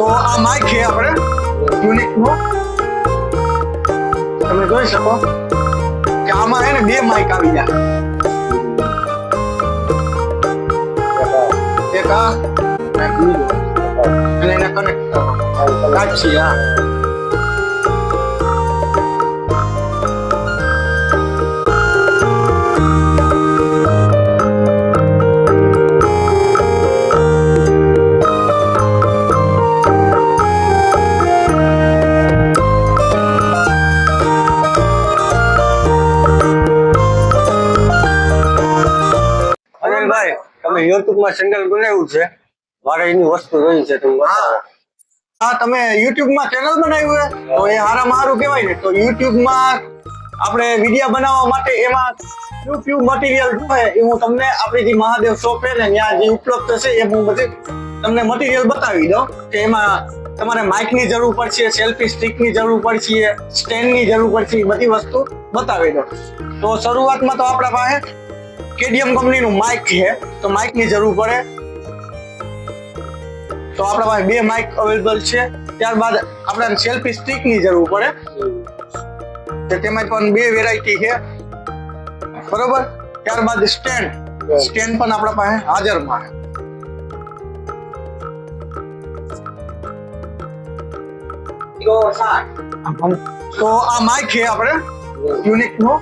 તો આ માઇક છે આપણે. યુનિક નો. તમે જોઈ શકો કે આમાં છે ને બે માઇક આવી જાય એક આ અને એને કનેક્ટ કરવાનો. કાચી હા તમે યુટ્યુબ ચેનલ બનાવ્યું છે મારે એની વસ્તુ જોઈ છે હા. તમે યુટ્યુબમાં ચેનલ બનાવ્યું છે તો એ હારામાં હારું કહેવાય ને. તો યુટ્યુબમાં આપણે વિડીયા બનાવવા માટે એમાં કયું કયું મટીરિયલ જોઈએ એ હું તમને આપણી જે મહાદેવ શોપ છે ને ત્યાં જે ઉપલબ્ધ છે એ હું બધી તમને મટીરિયલ બતાવી દઉં. કે એમાં તમારે માઇકની જરૂર પડશે સેલ્ફી સ્ટિકની જરૂર પડશે સ્ટેન્ડની જરૂર પડશે બધી વસ્તુ બતાવી દઉં. તો શરૂઆતમાં તો આપણા પાસે કેડીએમ કંપનીનું માઇક છે તો માઇકની જરૂર પડે. તો આપણા પાસે બે માઇક અવેલેબલ છે ત્યારબાદ આપણે સેલ્ફી સ્ટિકની જરૂર પડે. તેમાં પણ બે વેરાયટી છે. બરોબર? ત્યારબાદ સ્ટેન્ડ સ્ટેન્ડ પણ આપણા પાસે હાજરમાં છે. તો આ માઇક છે આપણે. યુનિક નો.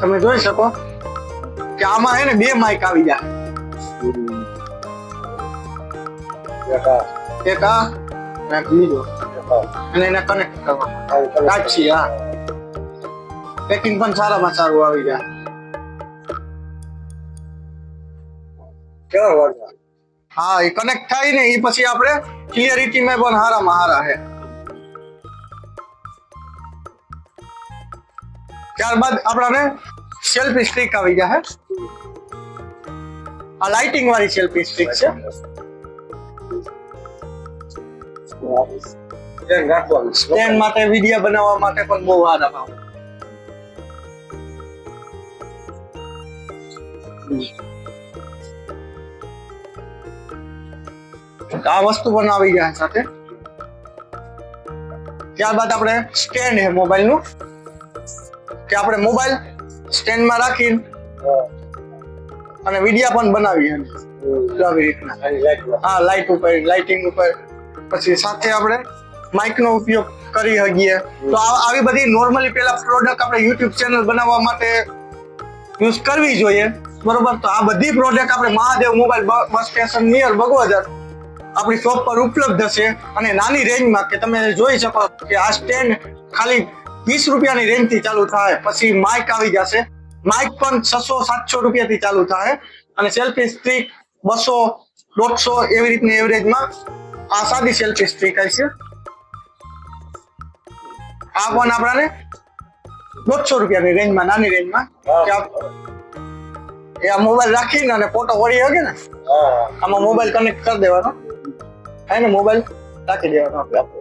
તમે જોઈ શકો કે આમાં હે ને બે માઇક આવી જાય. એક આ. અને બીજો. અને એને કનેક્ટ કરવાનો. કાચી હા. પેકિંગ પણ સારામાં સારું આવી જાય. કેવો વર્ગ હા એ કનેક્ટ થાય ને એ પછી આપણે ક્લિયરિટી માં પણ હારામાં હારા છે. ત્યારબાદ આપણાને સેલ્ફી સ્ટિક આવી જાય આ લાઇટિંગ વાળી સેલ્ફી સ્ટિક છે. ધ્યાન રાખવાનું સ્ટેન્ડ માટે વીડિયો બનાવવા માટે પણ બહુ સારા ભાવ આ વસ્તુ પણ આવી જાય સાથે. ત્યારબાદ આપણે સ્ટેન્ડ છે મોબાઈલનું. કે આપણે મોબાઈલ સ્ટેન્ડમાં રાખીને અને વિડિયા પણ બનાવીએ આવી રીતના. હા લાઇટ ઉપર લાઇટિંગ ઉપર. પછી સાથે આપણે માઇક નો ઉપયોગ કરી શકીએ. તો આ- આવી બધી નોર્મલી પેલા પ્રોડક્ટ આપણે યુટ્યુબ ચેનલ બનાવવા માટે યુઝ કરવી જોઈએ. બરોબર? તો આ બધી પ્રોડક્ટ આપણે Mahadev mobile bus station near Bagvadar આપણી શોપ પર ઉપલબ્ધ છે. અને નાની રેન્જમાં કે તમે જોઈ શકો કે આ સ્ટેન્ડ ખાલી વીસ રૂપિયાની રેન્જથી ચાલુ થાય પછી માઇક આવી જશે. માઇક પણ છસો સાતસો રૂપિયાથી ચાલુ થાય અને સેલ્ફી સ્ટ્રીક બસો દોઢસો એવી રીતની એવરેજમાં આ સાદી સેલ્ફી સ્ટ્રીક આવી છે. આ પણ આપણાને દોઢસો રૂપિયાની રેન્જમાં નાની રેન્જમાં એ આ મોબાઈલ રાખીને અને ફોટો વળી શકે ને? આમાં મોબાઈલ કનેક્ટ કરી દેવાનો. હે ને મોબાઈલ રાખી દેવાનો આપણે. આપણો